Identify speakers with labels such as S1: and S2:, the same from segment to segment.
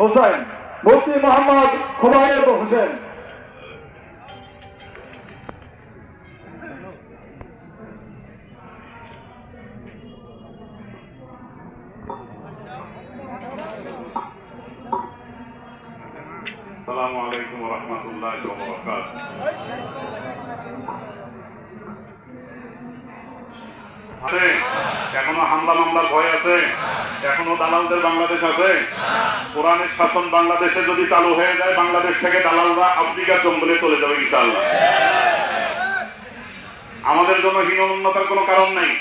S1: হোসেন মুফতি মোহাম্মদ হুমায়ুন হোসেন।
S2: আসসালামু আলাইকুম রহমতুল্লাহ বরকাত আছে এখনও হামলা মামলার ভয় আছে। এখনও দালালদের বাংলাদেশ আছে। কোরআনের শাসন বাংলাদেশে যদি চালু হয়ে যায়, বাংলাদেশ থেকে দালালরা আফ্রিকার জঙ্গলে চলে যাবে ইনশাল্লাহ আমাদের জন্য হীনমন্যতার কোনো কারণ নেই।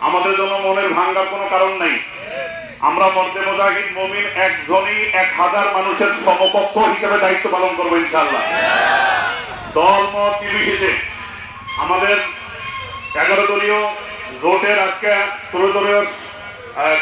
S2: আমাদের জন্য মনের ভাঙ্গার কোনো কারণ নেই। আমরা মধ্যে মুজাহিদ, মমিন একজনই এক হাজার মানুষের সমকক্ষ হিসেবে দায়িত্ব পালন করব ইনশাল্লাহ দল, মত, নির্বিশেষে। আমাদের এগারো দলীয় জোটের আজকে ত্রয়োদলীয়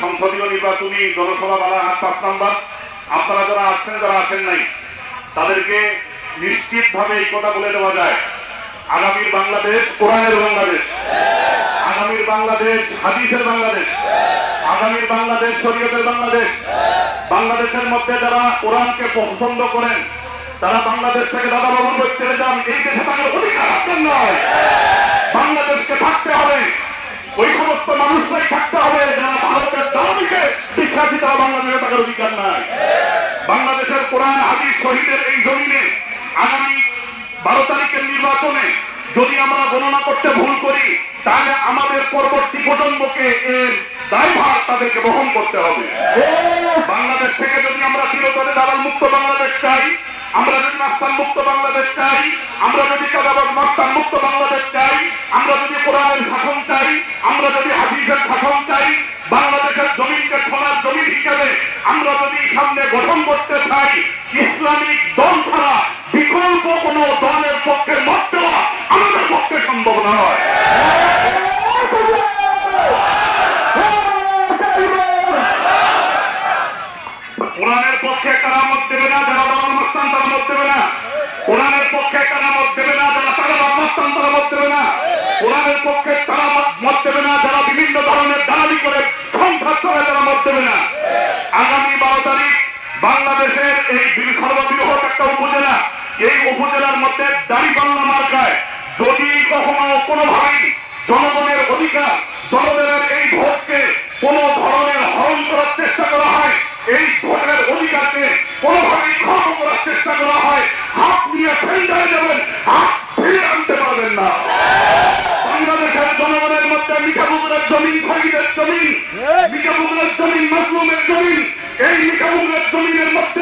S2: সংসদীয় নির্বাচনী জনসভা বালাহাট পাঁচ নাম্বার। আপনারা যারা আসছেন যারা আসেন নাই, তাদেরকে নিশ্চিতভাবে এই কথা বলে দেওয়া যায়। আগামীর বাংলাদেশ কোরআনের বাংলাদেশ। আগামীর বাংলাদেশ হাদিসের বাংলাদেশ। আগামীর বাংলাদেশ শরীয়তের বাংলাদেশ। বাংলাদেশের মধ্যে যারা কোরআনকে পছন্দ করেন, তারা বাংলাদেশ থেকে দাদা বাবুর চলে যান। এই দেশে তাদের অধিকার নয়। বাংলাদেশকে থাকতে হবে। ওই সমস্ত মানুষরাই থাকতে হবে যারা ভারতের চালামিকে বিশ্বাসী তারা বাংলাদেশে তাদের অধিকার নাই। বাংলাদেশের কোরআন, হাদিস, শহীদের এই জমিনে আগামী বারো তারিখের নির্বাচনে যদি আমরা গণনা করতে ভুল করি, তাহলে আমাদের পরবর্তী প্রজন্মকে এর দায়ভার তাদেরকে বহন করতে হবে। বাংলাদেশ থেকে যদি আমরা চিরতরে দালাল মুক্ত বাংলাদেশ চাই, আমরা যদি নাস্তান মুক্ত বাংলাদেশ চাই, আমরা যদি কাদাবাদ মাস্তান যদি সামনে গঠন করতে চাই ইসলামিক দল ছাড়া বিকল্প কোন দলের পক্ষে মত দেওয়া আমাদের পক্ষে সম্ভব নয়। এই সর্ববৃহৎ একটা উপজেলা এই উপজেলার মধ্যে দাড়িপাল্লা মার্কায় যদি কখনো কোনোভাবেই জনগণের অধিকার জনগণের এই ভোটকে কোন ধরনের হরণ করার চেষ্টা করা হয় এই ভোটের অধিকারকে কোনোভাবেই খর্ব করার চেষ্টা করা হয় হাত নিয়ে ছেন্ডায় যাবেন হাত ফিরে আনতে পারবেন না বাংলাদেশের জনগণের মধ্যে মিঠাপুকুরের জমিন শহীদের জমিন মিঠাপুকুরের জমিন মাসলুমের জমিন, এই মিঠাপুকুরের জমিনের মধ্যে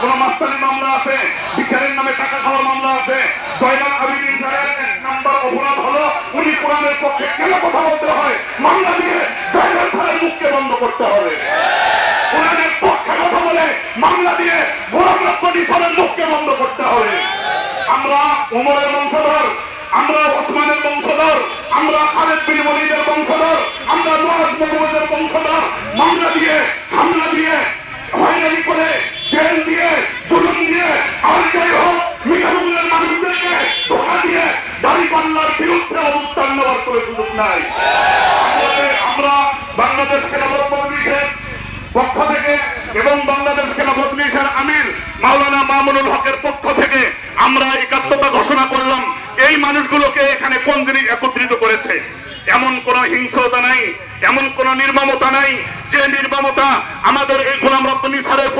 S2: কোন মাস্তানির মামলা আছে? বিচারের নামে টাকা খাওয়ার মামলা আছে? জয়নাল আবিদিন স্যারের এক নাম্বার অপরাধ হলো উনি কোরআনের পক্ষে কেন কথা বলতে হয়? মামলা দিয়ে জয়নাল স্যারের মুখকে বন্ধ করতে হবে। কোরআনের পক্ষে কথা বলে মামলা দিয়ে গোলাম রক্ত নিসারের মুখকে বন্ধ করতে হবে। আমরা উমরের বংশধর, আমরা ওসমানের বংশধর, আমরা খালেদ বিন ওয়ালিদের বংশধর, আমরা নওয়াজ মোহাম্মদের বংশধর। মামলা দিয়ে, হামলা দিয়ে হয়রানি করে আমরা একাত্মতা ঘোষণা করলাম, এই মানুষগুলোকে এখানে কোন জিনিস একত্রিত করেছে? এমন কোন হিংস্রতা নাই, এমন কোন নির্মমতা নাই, যে নির্মমতা আমাদের এই গোলাম রব্বানি সারের